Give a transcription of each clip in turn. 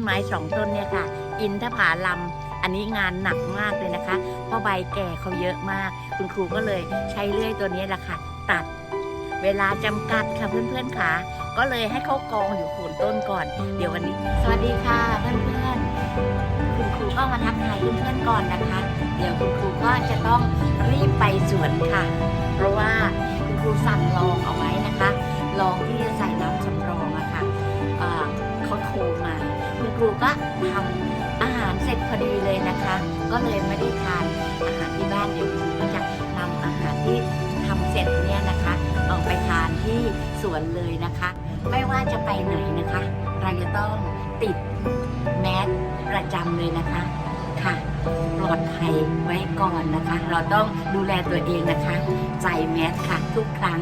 นไม้สองต้นเนี่ยค่ะ อินทผาลัมอันนี้งานหนักมากเลยนะคะเพราะใบแก่เขาเยอะมาก คุณครูก็เลยใช้เลื่อยตัวนี้แหละค่ะ ตัดเวลาจำกัดค่ะเพื่อนๆค่ะก็เลยให้เขากองอยู่โคนต้นก่อน เดี๋ยววันนี้ สวัสดีค่ะเพื่อนๆคุณครูก็มาทักทายเพื่อนๆก่อนนะคะ เดี๋ยวคุณครูก็จะต้องรีบไปสวนค่ะ เพราะว่าคุณครูสั่งลองเอาไว้นะคะ ลองที่จะใส่ ครูก็ทำอาหารเสร็จพอดีเลยนะคะ ก็เลยไม่ได้ทานอาหารที่บ้านเดี๋ยวครูก็จะนำอาหารที่ทำเสร็จเนี่ยนะคะเอาไปทานที่สวนเลยนะคะ ไม่ว่าจะไปไหนนะคะ เราจะต้องติดแมสประจำเลยนะคะค่ะปลอดภัยไว้ก่อนนะคะ เราต้องดูแลตัวเองนะคะใส่แมสค่ะทุกครั้ง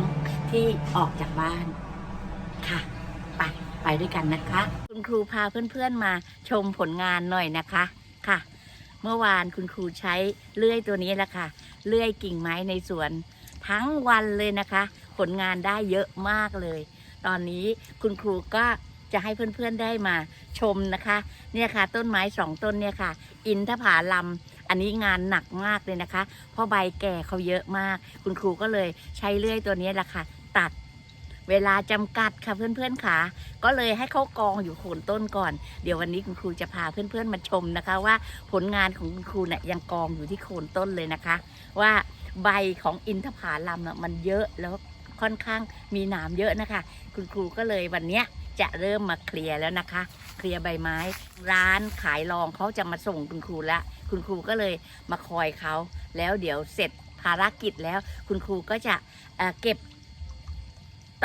ที่ออกจากบ้านค่ะไป ไปด้วยกันนะคะ คุณครูพาเพื่อนๆมาชมผลงานหน่อยนะคะค่ะ เมื่อวานคุณครูใช้เลื่อยตัวนี้แหละค่ะเลื่อยกิ่งไม้ในสวน ทั้งวันเลยนะคะ ผลงานได้เยอะมากเลย ตอนนี้คุณครูก็จะให้เพื่อนๆได้มาชมนะคะ เนี่ยค่ะ ต้นไม้สองต้นเนี่ยค่ะ อินทผาลัมอันนี้งานหนักมากเลยนะคะ เพราะใบแก่เขาเยอะมาก คุณครูก็เลยใช้เลื่อยตัวนี้แหละค่ะ ตัด เวลาจำกัดค่ะเพื่อนๆค่ะ ก็เลยให้เขากองอยู่โคนต้นก่อน เดี๋ยววันนี้คุณครูจะพาเพื่อนๆมาชมนะคะ ว่าผลงานของคุณครูเนี่ยยังกองอยู่ที่โคนต้นเลยนะคะ ว่าใบของอินทผลัมเน่ะมันเยอะแล้วค่อนข้างมีหนามเยอะนะคะ คุณครูก็เลยวันเนี้ยจะเริ่มมาเคลียร์แล้วนะคะ เคลียร์ใบไม้ ร้านขายรองเขาจะมาส่งคุณครูละคุณครูก็เลยมาคอยเขาแล้วเดี๋ยวเสร็จภารกิจแล้ว คุณครูก็จะเเก็บ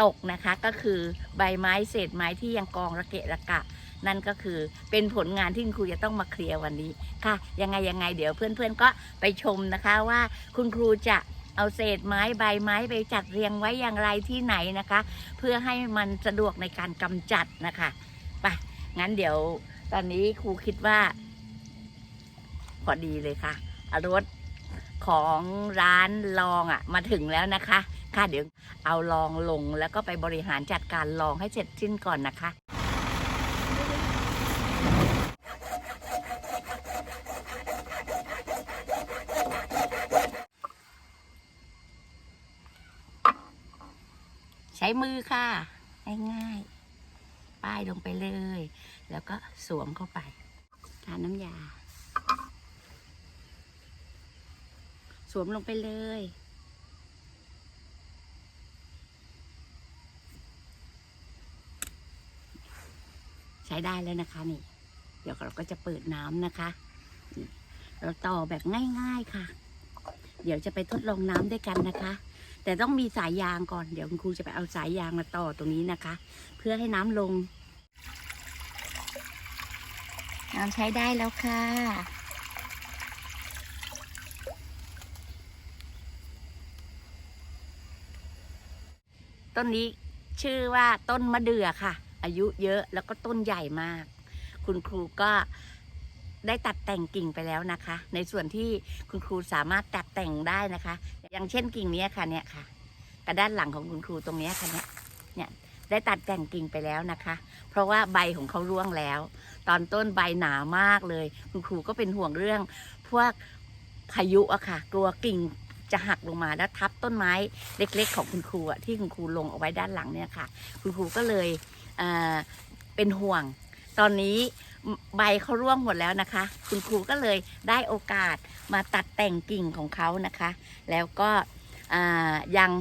ตกนะคะ ก็คือใบไม้เศษไม้ที่ยังกองระเกะระกะ นั่นก็คือเป็นผลงานที่คุณครูจะต้องมาเคลียร์วันนี้ค่ะ ยังไงยังไงเดี๋ยวเพื่อนๆก็ไปชมนะคะว่าคุณครูจะเอาเศษไม้ใบไม้ไปจัดเรียงไว้อย่างไรที่ไหนนะคะ เพื่อให้มันสะดวกในการกำจัดนะคะไปงั้นเดี๋ยวตอนนี้ครูคิดว่า พอดีเลยค่ะรถของร้านลองอะ มาถึงแล้วนะคะ ค่ะเดี๋ยวเอาลองลงแล้วก็ไปบริหารจัดการลองให้เสร็จสิ้นก่อนนะคะใช้มือค่ะ ง่ายๆ ป้ายลงไปเลย แล้วก็สวมเข้าไป ทาน้ำยา สวมลงไปเลย ใช้ได้แล้วนะคะนี่ เดี๋ยวเราก็จะเปิดน้ำนะคะนี่เราต่อแบบง่าย ๆค่ะ เดี๋ยวจะไปทดลองน้ำด้วยกันนะคะ แต่ต้องมีสายยางก่อนเดี๋ยวคุณครูจะไปเอาสายยางมาต่อตรงนี้นะคะ เพื่อให้น้ำลง น้ำใช้ได้แล้วค่ะต้นนี้ชื่อว่าต้นมะเดื่อค่ะ อายุเยอะแล้วก็ต้นใหญ่มาก คุณครูก็ได้ตัดแต่งกิ่งไปแล้วนะคะ ในส่วนที่คุณครูสามารถตัดแต่งได้นะคะ อย่างเช่นกิ่งนี้ค่ะเนี่ยค่ะกระด้านหลังของคุณครูตรงนี้ค่ะเนี่ยเนี่ยได้ตัดแต่งกิ่งไปแล้วนะคะ เพราะว่าใบของเขาร่วงแล้ว ตอนต้นใบหนามากเลย คุณครูก็เป็นห่วงเรื่อง พวกพายุอะค่ะ กลัวกิ่ง จะหักลงมาแล้วทับต้นไม้เล็กๆ ของคุณครูอะที่คุณครูลงเอาไว้ด้านหลังเนี่ยค่ะ คุณครูก็เลยเอ่อเป็นห่วง ตอนนี้ใบเขาร่วงหมดแล้วนะคะ คุณครูก็เลยได้โอกาสมาตัดแต่งกิ่งของเขานะคะ แล้วก็อ่ายัง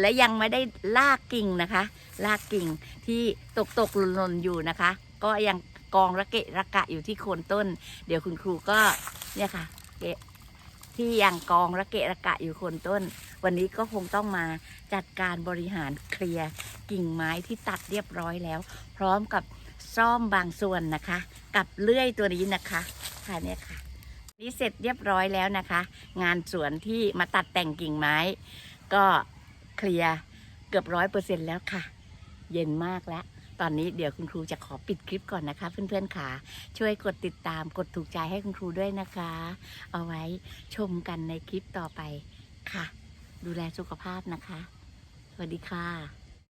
และยังไม่ได้ลากกิ่งนะคะ ลากกิ่งที่ตกตกหล่นอยู่นะคะ ก็ยังกองระเกะระกะอยู่ที่โคนต้น เดี๋ยวคุณครูก็เนี่ยค่ะเกะ ที่ยังกองระเกะระกะอยู่คนต้น วันนี้ก็คงต้องมาจัดการบริหารเคลียร์กิ่งไม้ที่ตัดเรียบร้อยแล้ว พร้อมกับซ่อมบางส่วนนะคะ กับเลื่อยตัวนี้นะคะค่ะเนี่ยค่ะ นี่เสร็จเรียบร้อยแล้วนะคะ งานสวนที่มาตัดแต่งกิ่งไม้ ก็เคลียร์เกือบร้อยเปอร์เซ็นต์แล้วค่ะ เย็นมากแล้ว ตอนนี้เดี๋ยวคุณครูจะขอปิดคลิปก่อนนะคะ เพื่อนๆค่ะ ช่วยกดติดตามกดถูกใจให้คุณครูด้วยนะคะ เอาไว้ชมกันในคลิปต่อไปค่ะ ดูแลสุขภาพนะคะ สวัสดีค่ะ